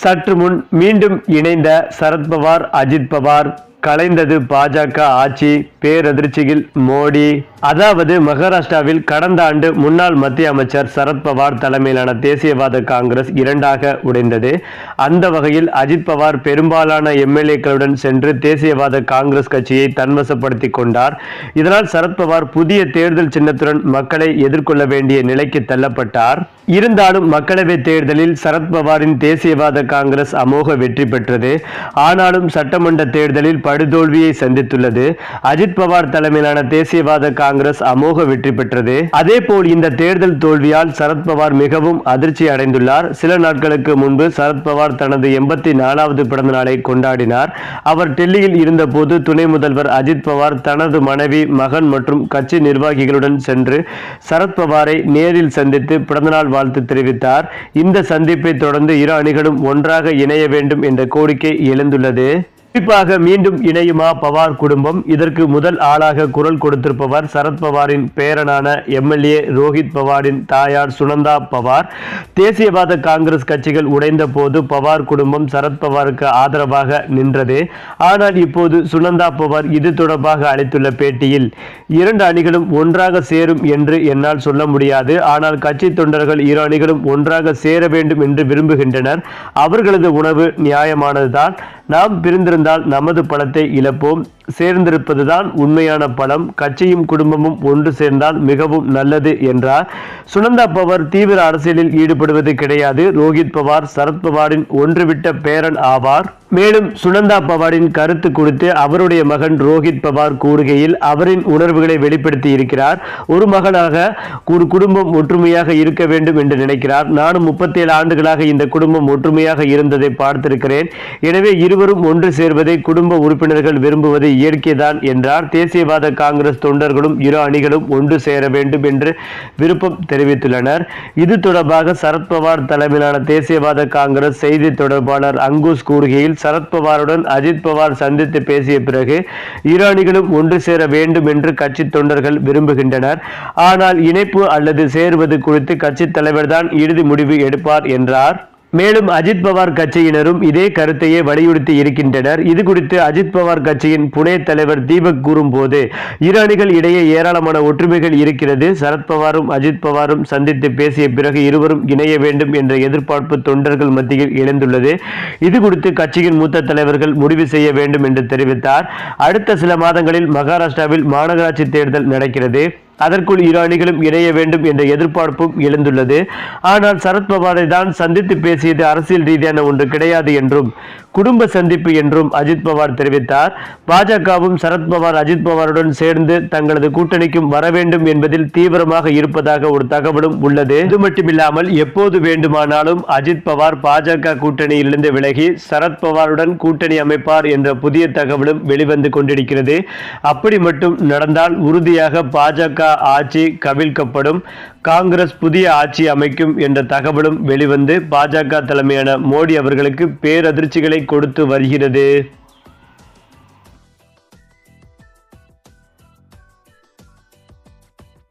சற்று முன் மீண்டும் இணைந்த சரத்பவார் அஜித் பவார் கலைந்தது பாஜக ஆட்சி பேரதிர்ச்சியில் மோடி. அதாவது மகாராஷ்டிராவில் கடந்த ஆண்டு முன்னாள் மத்திய அமைச்சர் சரத்பவார் தலைமையிலான தேசியவாத காங்கிரஸ் இரண்டாக உடைந்தது. அந்த வகையில் அஜித் பவார் பெரும்பாலான எம்எல்ஏக்களுடன் சென்று தேசியவாத காங்கிரஸ் கட்சியை தன்வசப்படுத்தி கொண்டார். இதனால் சரத்பவார் புதிய தேர்தல் சின்னத்துடன் மக்களை எதிர்கொள்ள வேண்டிய நிலைக்கு தள்ளப்பட்டார். இருந்தாலும் மக்களவைத் தேர்தலில் சரத்பவாரின் தேசியவாத காங்கிரஸ் அமோக வெற்றி பெற்றது. ஆனாலும் சட்டமன்ற தேர்தலில் படுதோல்வியை சந்தித்துள்ளது. அஜித் பவார் தலைமையிலான தேசியவாத காங்கிரஸ் அமோக வெற்றி பெற்றது. அதே போல் இந்த தேர்தல் தோல்வியால் சரத்பவார் மிகவும் அதிர்ச்சி அடைந்துள்ளார். சில நாட்களுக்கு முன்பு சரத்பவார் தனது எண்பத்தி நாலாவது பிறந்த நாளை கொண்டாடினார். அவர் டெல்லியில் இருந்தபோது துணை முதல்வர் அஜித் பவார் தனது மனைவி மகன் மற்றும் கட்சி நிர்வாகிகளுடன் சென்று சரத்பவாரை நேரில் சந்தித்து பிறந்தநாள் வாழ்த்து தெரிவித்தார். இந்த சந்திப்பை தொடர்ந்து இரு அணிகளும் ஒன்றாக இணைய வேண்டும் என்ற கோரிக்கை எழுந்துள்ளது. குறிப்பாக மீண்டும் இணையுமா பவார் குடும்பம்? இதற்கு முதல் ஆளாக குரல் கொடுத்திருப்பவர் சரத்பவாரின் பேரனான எம்எல்ஏ ரோஹித் பவாரின் தாயார் சுனந்தா பவார். தேசியவாத காங்கிரஸ் கட்சிகள் உடைந்த போது பவார் குடும்பம் சரத்பவாருக்கு ஆதரவாக நின்றது. ஆனால் இப்போது சுனந்தா பவார் இது தொடர்பாக அளித்துள்ள பேட்டியில் இரண்டு அணிகளும் ஒன்றாக சேரும் என்று என்னால் சொல்ல முடியாது. ஆனால் கட்சி தொண்டர்கள் இரு அணிகளும் ஒன்றாக சேர வேண்டும் என்று விரும்புகின்றனர். அவர்களது உணவு நியாயமானதுதான். நாம் பிரிந்திருந்தால் நமது பணத்தை இழப்போம். சேர்ந்திருப்பதுதான் உண்மையான பணம். கட்சியும் குடும்பமும் ஒன்று சேர்ந்தால் மிகவும் நல்லது என்றார். சுனந்தா பவார் தீவிர அரசியலில் ஈடுபடுவது கிடையாது. ரோஹித் பவார் சரத்பவாரின் ஒன்றுவிட்ட பேரன் ஆவார். மேலும் சுனந்தா பவாரின் கருத்து குறித்து அவருடைய மகன் ரோஹித் பவார் கூறுகையில் அவரின் உணர்வுகளை வெளிப்படுத்தி இருக்கிறார். ஒரு மகனாக ஒரு குடும்பம் ஒற்றுமையாக இருக்க வேண்டும் என்று நினைக்கிறார். நானும் முப்பத்தேழு ஆண்டுகளாக இந்த குடும்பம் ஒற்றுமையாக இருந்ததை பார்த்திருக்கிறேன். எனவே இருவரும் ஒன்று சேர்வதை குடும்ப உறுப்பினர்கள் விரும்புவது இயற்கைதான் என்றார். தேசியவாத காங்கிரஸ் தொண்டர்களும் இரு அணிகளும் ஒன்று சேர வேண்டும் என்று விருப்பம் தெரிவித்துள்ளனர். இது தொடர்பாக சரத்பவார் தலைமையிலான தேசியவாத காங்கிரஸ் செய்தி தொடர்பாளர் அங்குஸ் கூறுகையில் சரத்பவாருடன் அஜித் பவார் சந்தித்து பேசிய பிறகு இரு அணிகளும் ஒன்று சேர வேண்டும் என்று கட்சி தொண்டர்கள் விரும்புகின்றனர். ஆனால் இணைப்பு அல்லது சேருவது குறித்து கட்சி தலைவர்தான் இறுதி முடிவு எடுப்பார் என்றார். மேலும் அஜித் பவார் கட்சியினரும் இதே கருத்தையே வலியுறுத்தி இருக்கின்றனர். இது குறித்து அஜித் பவார் கட்சியின் புனே தலைவர் தீபக் கூறும்போது இரு அணிகள் இடையே ஏராளமான ஒற்றுமைகள் இருக்கிறது. சரத்பவாரும் அஜித் பவாரும் சந்தித்து பேசிய பிறகு இருவரும் இணைய வேண்டும் என்ற எதிர்பார்ப்பு தொண்டர்கள் மத்தியில் எழுந்துள்ளது. இது குறித்து கட்சியின் மூத்த தலைவர்கள் முடிவு செய்ய வேண்டும் என்று தெரிவித்தார். அடுத்த சில மாதங்களில் மகாராஷ்டிராவில் மாநகராட்சி தேர்தல் நடக்கிறது. அதற்குள் இரு அணிகளும் இணைய வேண்டும் என்ற எதிர்பார்ப்பும் எழுந்துள்ளது. ஆனால் சரத்பவாரை தான் சந்தித்து பேசியது அரசியல் ரீதியான ஒன்று கிடையாது என்றும் குடும்ப சந்திப்பு என்றும் அஜித் பவார் தெரிவித்தார். பாஜகவும் சரத்பவார் அஜித் பவாருடன் சேர்ந்து தங்களது கூட்டணிக்கும் வர வேண்டும் என்பதில் தீவிரமாக இருப்பதாக ஒரு தகவலும் உள்ளது. இது மட்டுமில்லாமல் எப்போது வேண்டுமானாலும் அஜித் பவார் பாஜக கூட்டணியிலிருந்து விலகி சரத்பவாருடன் கூட்டணி அமைப்பார் என்ற புதிய தகவலும் வெளிவந்து கொண்டிருக்கிறது. அப்படி மட்டும் நடந்தால் உறுதியாக பாஜக ஆட்சி கவிழ்க்கப்படும். காங்கிரஸ் புதிய ஆட்சி அமைக்கும் என்ற தகவலும் வெளிவந்து பாஜக தலைமையான மோடி அவர்களுக்கு பேரதிர்ச்சிகளை கொடுத்து வருகிறது.